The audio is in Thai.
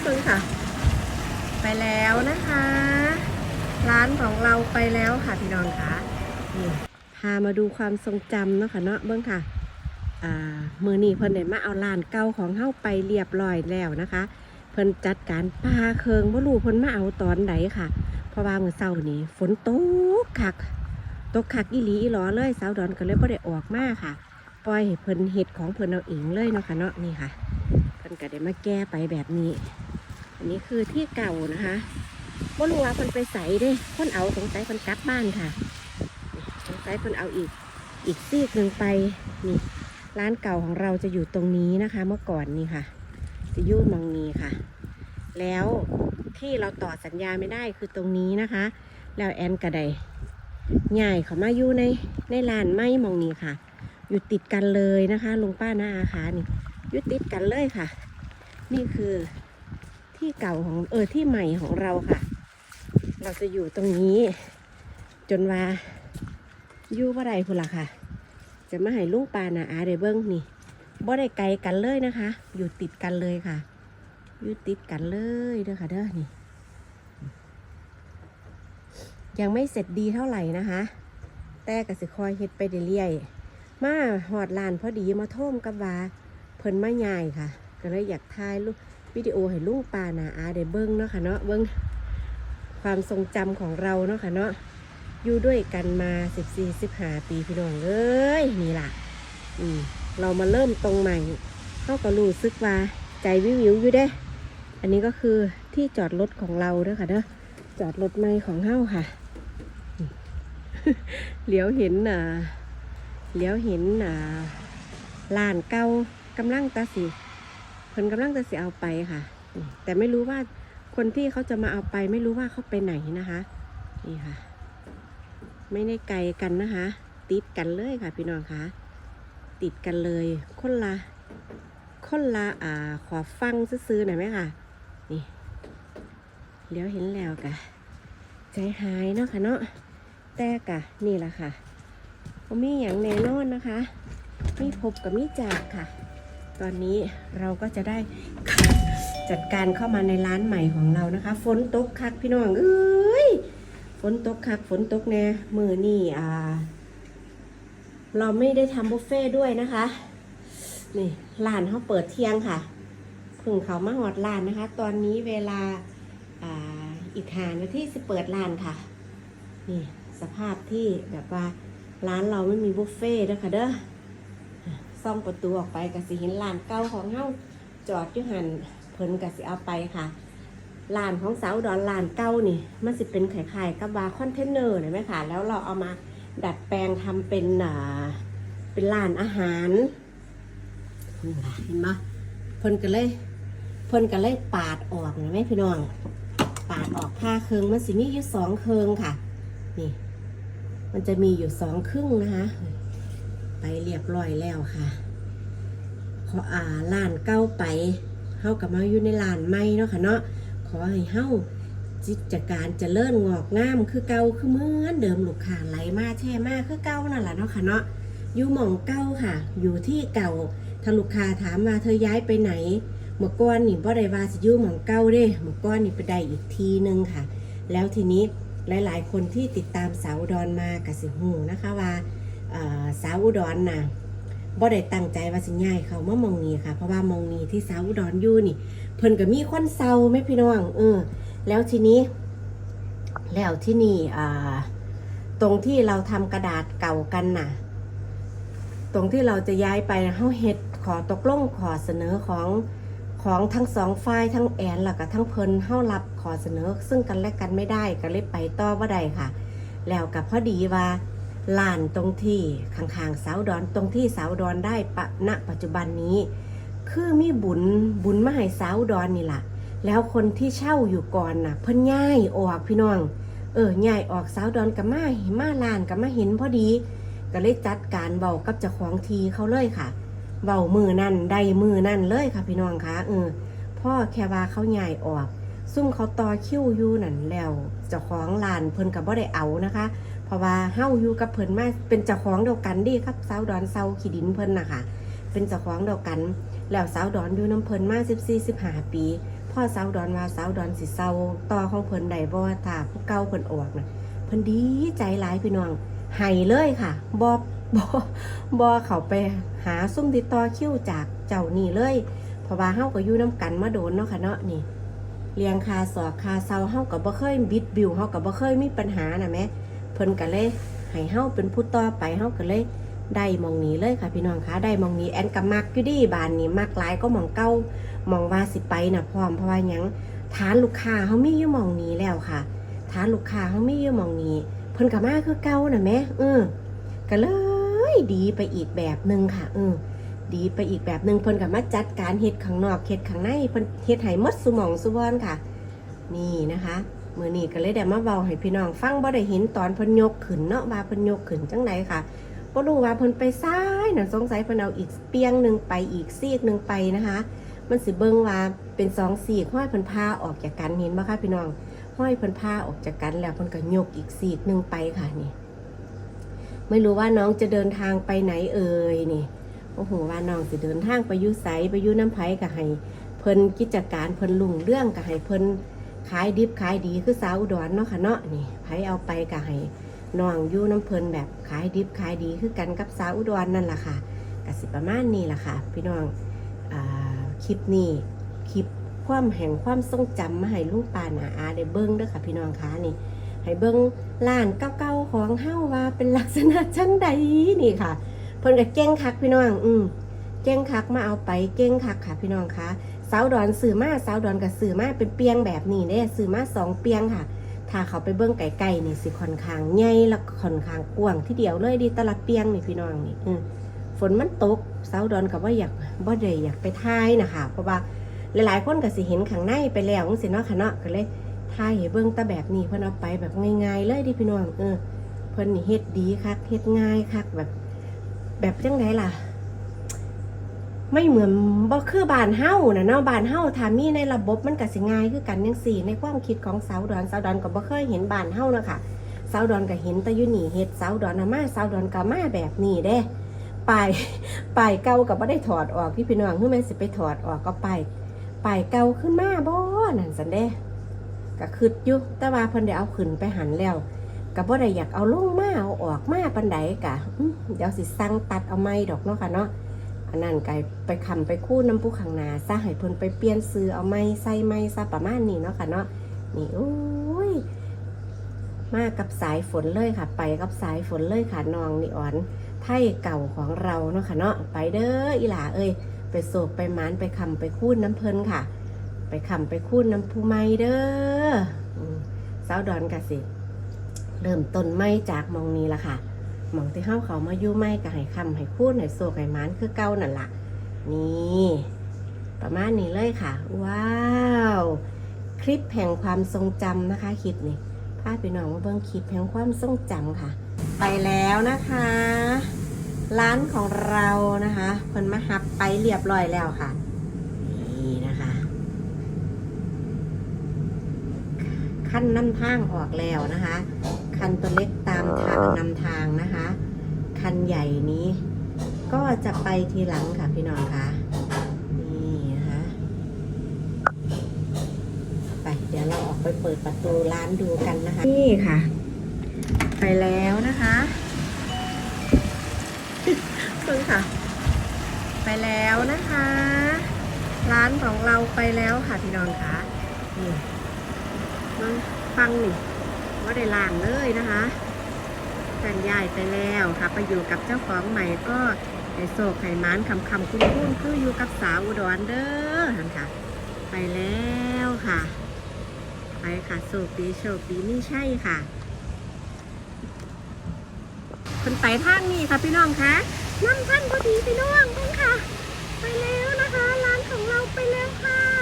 เพิ่งค่ะ ไปแล้วนะคะ ร้านของเราไปแล้วค่ะพี่น้องค่ะนี่พามาดูความทรงจำเนาะค่ะเนาะเบิ้องค่ะมือนี้เพิ่นได้มาเอาร้านเก่าของเฮาไปเรียบร้อยแล้วนะคะ เพิ่นจัดการปลาเคืองบ่รู้เพิ่นมาเอาตอนไหนค่ะ เพราะว่ามื้อเช้านี้ฝนตกคัก ตกคักอีหลีอีหลอเลยสาวดอนก็เลยบ่ได้ออกมาค่ะ ปล่อยให้เพิ่นเฮ็ดของเพิ่นเอาเองเลยเนาะค่ะเนาะนี่ค่ะ พิ่นก็ได้มาแก้ไปแบบนี้ อันนี้คือที่เก่านะคะบ่รู้ว่าเพิ่นไปใส่ด้เพิ่นเอาสงสัยเพิ่นกลับบ้านค่ะนี่สงสัยเพิ่นเอาอีกอีกซีกหนึ่งไปนี่ ร้านเก่าของเราจะอยู่ตรงนี้นะคะ เมื่อก่อนนี่ค่ะ จะยู่มองนี้ค่ะ แล้วที่เราต่อสัญญาไม่ได้คือตรงนี้นะคะ แล้วแอนกระไดใหญ่เขามาอยู่ในในลานไม้มองนี้ค่ะ อยู่ติดกันเลยนะคะลุงป้าน้าอาขานี่ ยู่ติดกันเลยค่ะ นี่คือที่เก่าของเออที่ใหม่ของเราค่ะ เราจะอยู่ตรงนี้ จนว่าอยู่ว่าใดพุ่นละค่ะ จะมาให้ลุงปานาอาได้เบิ้งนี่บ่ได้ไกลกันเลยนะคะ อยู่ติดกันเลยค่ะ อยู่ติดกันเลยเด้อค่ะเด้อนี่ ยังไม่เสร็จดีเท่าไหร่นะคะ แต่ก็สิคอยเฮ็ดไปเรื่อยๆมาหอดลานพอดีมาท่มกับว่า เพิ่นมาใหญ่ค่ะ ก็เลยอยากถ่ายรูปวิดีโอให้ลุงปานาอาได้เบิ้งเนาะค่ะเนาะเบิ้งความทรงจำของเราเนาะค่ะเนาะอยู่ด้วยกันมาสิบสี่สิบห้าปีพี่น้องเอ้ยนี่ล่ะ อืมเรามาเริ่มตรงใหม่เขาก็รู้สึกว่าใจวิววิวอยู่เด้ อันนี้ก็คือที่จอดรถของเราเด้อค่ะเด้อจอดรถใหม่ของเฮาค่ะเหลียวเห็นอ่าเหลียวเห็นอ่าลานเก่า กำลังตาสิเพิ่นกำลังตาสิเอาไปค่ะ แต่ไม่รู้ว่าคนที่เขาจะมาเอาไป ไม่รู้ว่าเขาไปไหนนะคะ นี่ค่ะ ไม่ได้ไกลกันนะคะ ติดกันเลยค่ะ พี่น้องคะติดกันเลย คนละคนละอ่าขอฟังซื้อๆหน่อยไหมค่ะ นี่เลี้ยวเห็นแล้วกะใจหายเนาะค่ะเนาะแต่กะนี่แหละค่ะมีอย่างแน่นอนนะคะ มีพบกับมีจากค่ะ ตอนนี้เราก็จะได้จัดการเข้ามาในร้านใหม่ของเรานะคะ ฝนตกคักพี่น้องเอ้ยฝนตกคักฝนตกแน่มือนี่อ่า เราไม่ได้ทำบุฟเฟ่ด้วยนะคะนี่ร้านเขาเปิดเที่ยงค่ะพึ่งเขามาหอดร้านนะคะ ตอนนี้เวลาอ่าอีกหานาที่สิเปิดร้านค่ะนี่สภาพที่แบบว่าร้านเราไม่มีบุฟเฟ่ด้วยค่ะเด้อ ซ่อมประตูออกไปกับสิเห็นร้านเก่าของเฮาจอดอยู่หันเพิ่นกับสิเอาไปค่ะลานของสาวดอนลานเก้านี่ มันสิเป็นไข่ไข่กับบาร์คอนเทนเนอร์เห็นไหมคะแล้วเราเอามาดัดแปลงทำเป็นอ่าเป็นลานอาหารนี่ค่ะเห็นไหมเพิ่นก็เลยเพิ่นก็เลยปาดออกเห็นไหมพี่น้อง ปาดออกผ้าเคืองมันสิมีอยู่สองเคืองค่ะ นี่ มันจะมีอยู่สองครึ่งนะคะ ไปเรียบร้อยแล้วค่ะขออ่าล้านเก้าไปเฮากับมาอยู่ในลานไม้เนาะค่ะเนาะขอให้เฮาจิตการจะเลิ่นงอกงามคือเก่าคือเหมือนเดิมลูกค้าไหลมาแช่มาคือเก่านั่นแหละเนาะค่ะเนาะอยู่หม่องเก่าค่ะ อยู่ที่เก่าถ้าลูกค้าถามว่าเธอย้ายไปไหนเมื่อก่อนนี่บ่ได้ว่าสิอยู่หม่องเก่าเด้เมื่อก่อนนี่ไปได้อีกทีนึงค่ะ แล้วทีนี้หลาย ๆ คนที่ติดตามสาวดอนมากับสิหูนะคะว่า สาวอุดรน่ะบ่ได้ตั้งใจว่าสิย้ายเขามามองนี้ค่ะ เพราะว่ามองนี้ที่สาวอุดรอยู่นี่ เพิ่นก็มีคนเศร้าไหมพี่น้องเออแล้วทีนี้ แล้วที่นี่อ่าตรงที่เราทำกระดาษเก่ากันน่ะ ตรงที่เราจะย้ายไปเฮาเฮ็ดขอตกลงขอเสนอของของทั้งสองฝ่ายทั้งแอนแล้วก็ทั้งเพิ่นเฮารับขอเสนอ ซึ่งกันและกันไม่ได้ก็เลยไปต่อว่าใดค่ะ แล้วกับพอดีว่า ลานตรงที่ข้างๆสาดอนตรงที่เสาดอนได้ปะณปัจจุบันนี้ คือมีบุญบุญมาให้สาดอนนี่ล่ะแล้วคนที่เช่าอยู่ก่อนน่ะ เพิ่นย้ายออกพี่น้อง เออย้ายออกเสาดอนกับมาเห็นมาลานกับมาเห็นพอดี ก็เลยจัดการเบากับเจ้าของทีเขาเลยค่ะเบามือนั่นได้มือนั่นเลยค่ะพี่น้องคะเออพ่อแค่ว่าเขาย้ายออก ซุ่มเขาต่อคิวอยู่นั่นแล้วเจ้าของลานเพิ่นกับบ่ได้เอานะคะ เพราะว่าเฮาอยู่กับเพิ่นมาเป็นเจ้าของเดียวกันดีครับสาวดอนเซาขีดินเพิ่นนะคะเป็นเจ้าของเดียวกัน แล้วสาวดอนอยู่น้ำเพิ่นมา14 15ปีพ่อสาวดอนว่าสาวดอนสิเซาต่อของเพิ่นได้บ่ถ้าผู้เก่าเพิ่นออกน่ะเพิ่นดีใจหลายพี่น้องให้เลยค่ะบ่บ่บ่เขาไปหาซุ่มติดต่อคิวจากเจ้านี่เลยเพราะว่าเฮาก็อยู่น้กันมาโดนเนาะค่ะเนาะนี่เลี้ยงคาสอกคาเซาเฮาก็บ่เคยบิดบิวเฮาก็บ่เคยมีปัญหาน่ะแหม่ เพิ่นก็เลยให้เฮาเป็นผู้ต่อไปเฮาก็เลยได้มองนี้เลยค่ะพี่น้องคะได้มองนี้แอนก็มักอยู่ดีบานนี้มักหลายก็มองเก่ามองว่าสิไปนะพร้อมเพราะว่ายังฐานลูกค้าเขามีอยู่มองนี้แล้วค่ะฐานลูกค้าเขามีอยู่มองนี้เพิ่นกับมาคือเก่าน่ะแม่เออก็เลยดีไปอีกแบบหนึ่งค่ะเออดีไปอีกแบบหนึ่งเพิ่นกับมาจัดการเฮ็ดข้างนอกเฮ็ดข้างในเพิ่นเฮ็ดให้หมดสุมองสุบอนค่ะ นี่นะคะ มือนี้ก็เลยได้มาเว้าให้พี่น้องฟังบ่ได้เห็นตอนเพิ่นยกขึ้นเนาะว่าเพิ่นยกขึ้นจังไดค่ะบ่รู้ว่าเพิ่นไปซ้ายน่ะสงสัยเพิ่นเอาอีกเปียงหนึ่งไปอีกซีกหนึ่งไปนะคะ มันสิเบิ่งว่าเป็นสองสีกห้อยเพิ่นพาออกจากกันเห็นบ่คะพี่น้องห้อยเพิ่นพาออกจากกันแล้วเพิ่นก็ยกอีกสีกหนึ่งไปค่ะนี่ ไม่รู้ว่าน้องจะเดินทางไปไหนเอ่ยนี่โอ้โหว่าน้องสิเดินทางไปยุไสไปยุน้ำไผ่ก็ให้เพิ่นกิจการเพิ่นลุ่งเรื่องก็ให้เพิ่น ขายดิบขายดีคือสาวอุดรเนาะค่ะเนาะนี่ไผเอาไปก็ให้น้องอยู่น้ำเพลินแบบขายดิบขายดีคือกันกับสาวอุดรนั่นแหละค่ะกสิประมาณนี้ล่ะค่ะ พี่น้องอคลิปนี้คลิปความแห่งความทรงจำมาให้ลูกปานาอาได้เบิ้งเด้อค่ะ พี่น้องคะนี่ให้เบิ้งร้านเก่าๆของเฮาว่าเป็นลักษณะจังใดนี่ค่ะเพิ่นก็เก่งคักพี่น้อง อืมเก่งคักมาเอาไปเก่งคักค่ะพี่น้องคะ สาวดอนสื่อมาสาวดอนกับสื่อมาเป็นเปียงแบบนี้เด้สื่อมาสองเปียงค่ะ ถ้าเขาไปเบิ้งไก่ๆนี่สิค่อนข้างใหญ่แล้วก็ค่อนข้างกว้างที่เดียวเลยดีตละเปียงนี่พี่น้องนี่อืมฝนมันตกสาวดอนกับว่าอยากบ่ได้อยากไปถ่ายนะคะเพราะว่าหลายๆคนก็สิเห็นข้างในไปแล้วจังซี่เนาะค่ะเนาะก็เลยถ่ายให้เบิ่งต่แบบนี้เพิ่อนเอาไปแบบง่ายๆเลยดิพี่น้องเออเพิ่นนี่เฮ็ดดีคักเฮ็ดง่ายคักแบบ แบบจังไดล่ะ ไม่เหมือนบ่คือบานเฮาน่ะเนาะบานเฮาถ้ามีในระบบมันก็สิง่ายคือกันจังซี่ ในความคิดของสาวดอนสาวดอนก็บ่เคยเห็นบานเฮาเนาะค่ะสาวดอนก็เห็นแต่อยู่นี่เฮ็ดสาวดอนนะมาสาวดอนก็มาแบบนี้เด้ป้ายป้ายเก่ากับไม่ได้ถอดออกที่พี่น้องคือแม่สิไปถอดออกก็ป้ายป้ายเก่าขึ้นมาบ่นั่นสันเด้ก็คืดอยู่แต่ว่าเพิ่นได้เอาขึ้นไปหันแล้วก็บ่ได้อยากเอาลงมาเอาออกมาปานใดกะเดี๋ยวสิสั่งตัดเอาไม้ดอกเนาะค่ะเนาะ อันนั้นไกไปคำไปคู่น้ำผู้ข้างนาซะให้เพิ่นไปเปลี่ยนซื้อเอาไม้ใส่ไม้ซะประมาณนี้เนาะค่ะเนาะนี่โอ้ยมากับสายฝนเลยค่ะ ไปกับสายฝนเลยค่ะน้องนี่อ่อนไทยเก่าของเราเนาะค่ะเนาะไปเด้ออีหลาเอ้ยไปโศกไปมานไปคำไปคูดน้ำเพลินค่ะ ไปคำไปคูดน้ำผู้ไม้เด้ออืมสาวดอนกะสิ เริ่มต้นไม้จากมองนี้ละค่ะ หมองที่เข้าเขามาอยู่ไม้ก็ให้คำให้คูดให้โศกให้หมานคือเก่านั่นละนี่ ประมาณนี้เลยค่ะ ว้าว คลิปแห่งความทรงจำนะคะคลิปนี้พาไปน้องมาเบิ่งคลิปแห่งความทรงจำค่ะ ไปแล้วนะคะ ร้านของเรานะคะเพิ่นมาหับไปเรียบร้อยแล้วค่ะนี่นะคะขั้นนำทางออกแล้วนะคะ คันตัวเล็กตามทางนำทางนะคะ คันใหญ่นี้ ก็จะไปทีหลังค่ะพี่น้องคะนี่นะคะไปเดี๋ยวเราออกไปเปิดประตูร้านดูกันนะคะ นี่ค่ะ ไปแล้วนะคะเพิ่งค่ะ ไปแล้วนะคะ ร้านของเราไปแล้วค่ะพี่น้องคะนี่น้องฟังนี่ ว่าได้ล่างเลยนะคะแต่ย้ายไปแล้วค่ะ ไปอยู่กับเจ้าของใหม่ก็ไอโศกไข่มานคำคำคุ้นคุ้นคืออยู่กับสาวอุดรเด้อหันค่ะ ไปแล้วค่ะ ไปค่ะโชคดีโชคดีนี่ใช่ค่ะคนไปทางนี้ค่ะพี่น้องคะนั่งท่านพอดีพี่น้องเพิ่งค่ะ ไปแล้วนะคะ ร้านของเราไปแล้วค่ะ